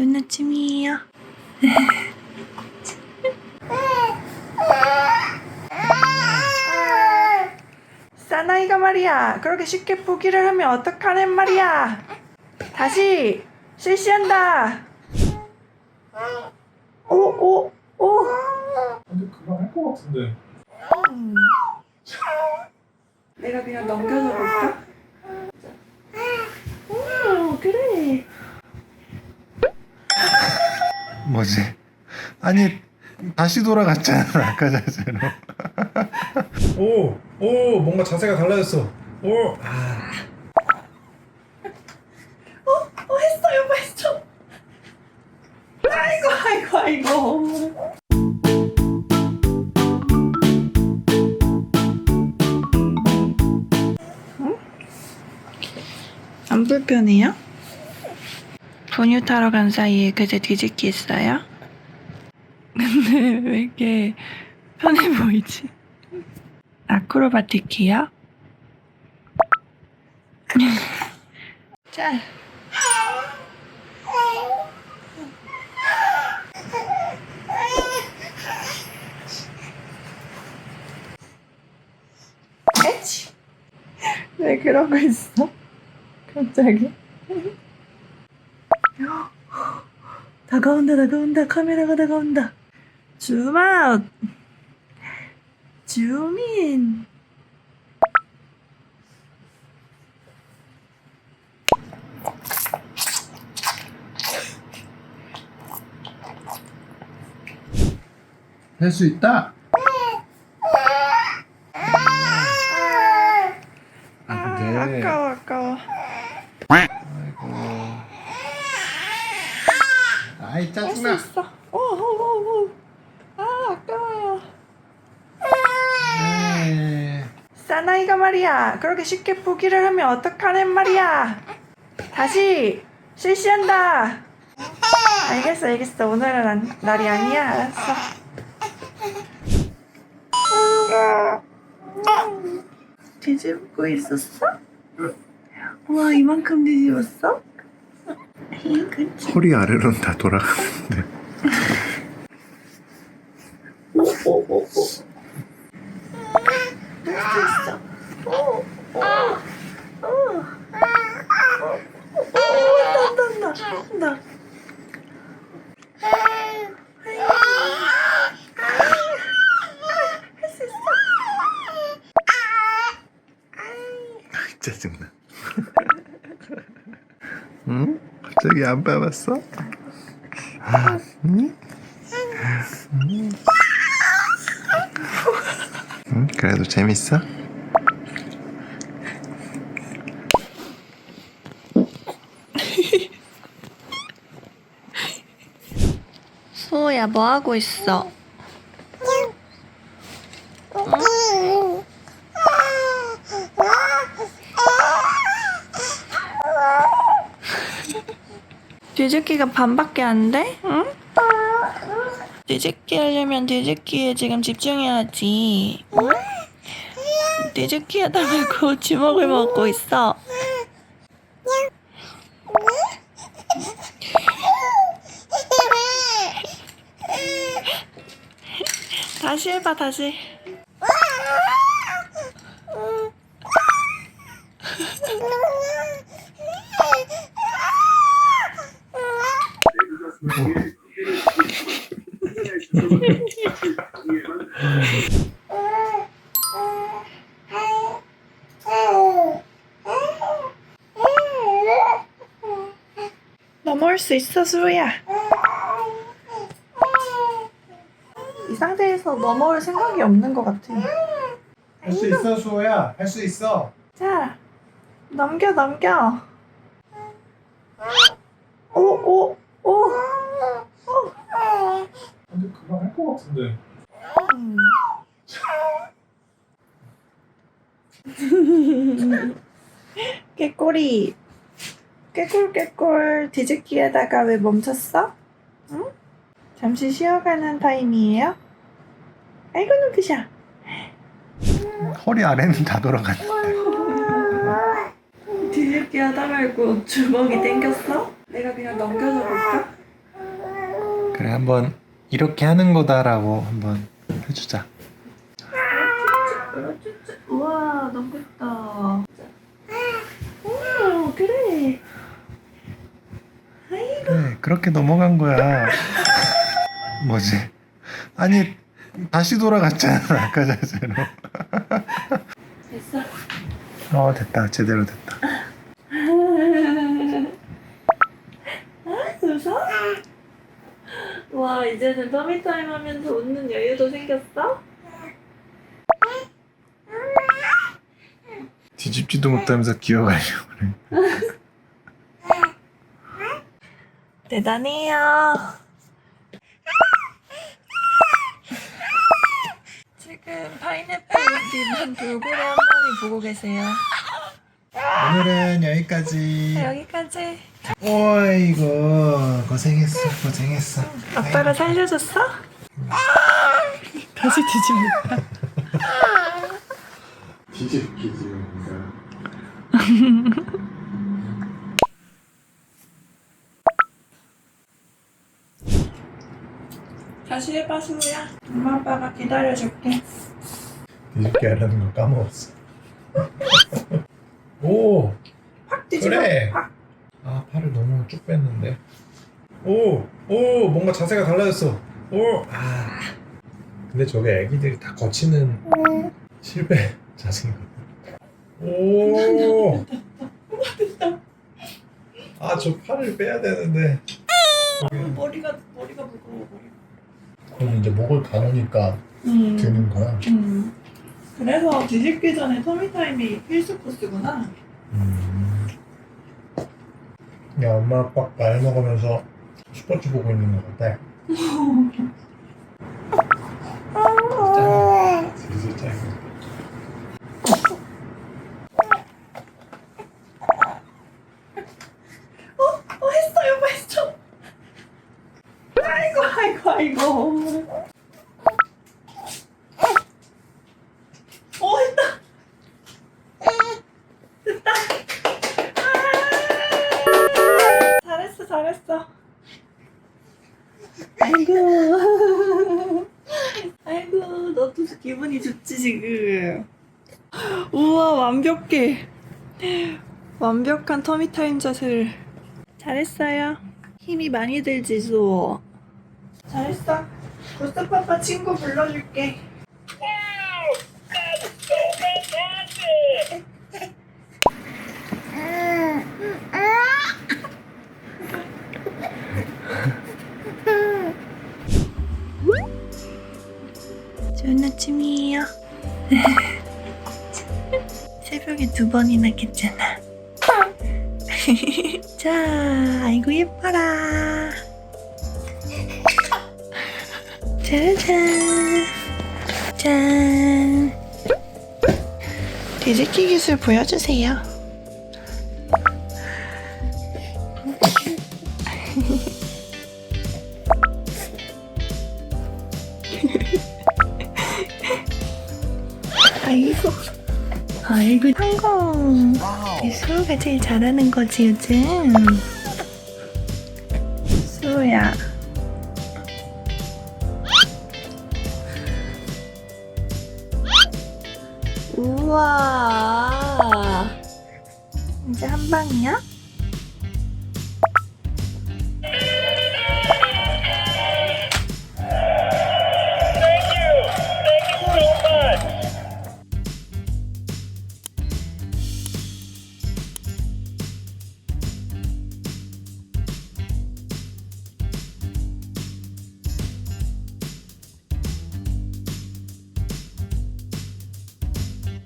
좋은 아침이에요. 사나이가 말이야. 그렇게 쉽게 포기를 하면 어떡하는 말이야. 다시 실시한다. 오, 오, 오. 근데 그거 할 것 같은데. 음. 내가 그냥 넘겨줘 볼까? 오, 그래. 뭐지? 아니 다시 돌아갔잖아 아까 자세로. 오, 오, 뭔가 자세가 달라졌어. 오, 아, 어, 했어, 여보, 했어. 아이고, 아이고, 아이고. 응? 안 불편해요? 분유 타러 간 사이에 그제 뒤집기 했어요? 근데 왜 이렇게 편해 보이지? 아크로바틱이요? 자. 왜 그러고 있어? 갑자기? 다가온다, 다가온다, 카메라가 다가온다. 줌아웃! 줌인! 할수 있다. 안 돼. 아까워, 아까워. 아이고. 아이 할 수 짜증나. 있어. 오, 오, 오, 오. 아, 아까워요. 네. 사나이가 말이야. 그렇게 쉽게 포기를 하면 어떡하는 말이야. 다시 실시한다. 알겠어, 알겠어. 오늘은 안- 날이 아니야. 알았어. 뒤집고 있었어? 와, 이만큼 뒤집었어? 허리 아래로는 다 돌아가는데. 있어. 오, 오, 오. 오, 온다, 온다, 온다. 할수 있어. 아이 짜증나. 응? 갑자기 안? 응? 응? 응? 그래도 재밌어? 소야, 뭐 하고 있어? 뒤집기가 반밖에 안 돼? 응? 뒤집기 하려면 뒤집기에 지금 집중해야지. 응? 뒤집기 하다 말고 주먹을 먹고 있어. 다시 해봐, 다시. 넘어올 수 있어, 수우야. 이 상태에서 넘어올 생각이 없는 것 같아. 할 수 있어 수호야 할 수 있어 자, 넘겨, 넘겨. 오, 오, 오. 오. 근데 그거 할 것 같은데 음. 깨꼬리. 깨꿀 깨꿀 뒤집기에다가 왜 멈췄어? 응? 잠시 쉬어가는 타임이에요? 아이고 눈부셔. 허리 아래는 다 돌아갔는데 뒤집기 하다 말고 주먹이 땡겼어? 내가 그냥 넘겨줘 볼까? 그래 한번 이렇게 하는 거다라고 한번 해주자. 우와 예쁘다 우와 그래 그래 그렇게 넘어간 거야. 뭐지? 아니 다시 돌아갔잖아 아까 자세로. 됐어 어 됐다 제대로 됐다. 웃어? 와 이제는 터미타임 하면서 웃는 여유도 생겼어? 뒤집지도 못하면서 기어가려고 그래. 대단해요 지금 파인애플님 한 돌고래 한 마리 보고 계세요 오늘은 여기까지. 여기까지 어이구 고생했어 고생했어. 아빠가 살려줬어? 다시 뒤집는다 뒤집기지. 다시 해봐 수우야 엄마 아빠가 기다려줄게 뒤집기 하라는 거 까먹었어. 오 확 뒤집어 그래. 확 아 팔을 너무 쭉 뺐는데. 오, 오, 뭔가 자세가 달라졌어. 오, 아. 근데 저게 애기들이 다 거치는 실패 자세거든. 오. 아, 저 팔을 빼야 되는데. 머리가 머리가 무거워 머리가 그럼 이제 목을 가누니까 음. 드는 거야. 음. 그래서 뒤집기 전에 터미타임이 필수 코스구나 음. 야, 엄마 아빠 말 먹으면서 스포츠 보고 있는 것 같아. 우와 완벽해 완벽한 터미타임 자세를 잘했어요. 힘이 많이 들지, 수호. 잘했어. 구스파파 친구 불러줄게. 좋은 아침이에요. 두 번이나 깼잖아. 자, 아이고 예뻐라. 짜잔. 짠. 뒤집기 기술 보여주세요. 아이고. 아이고 성공. 수호가 제일 잘하는 거지 요즘. 수호야. 우와. 이제 한 방이야?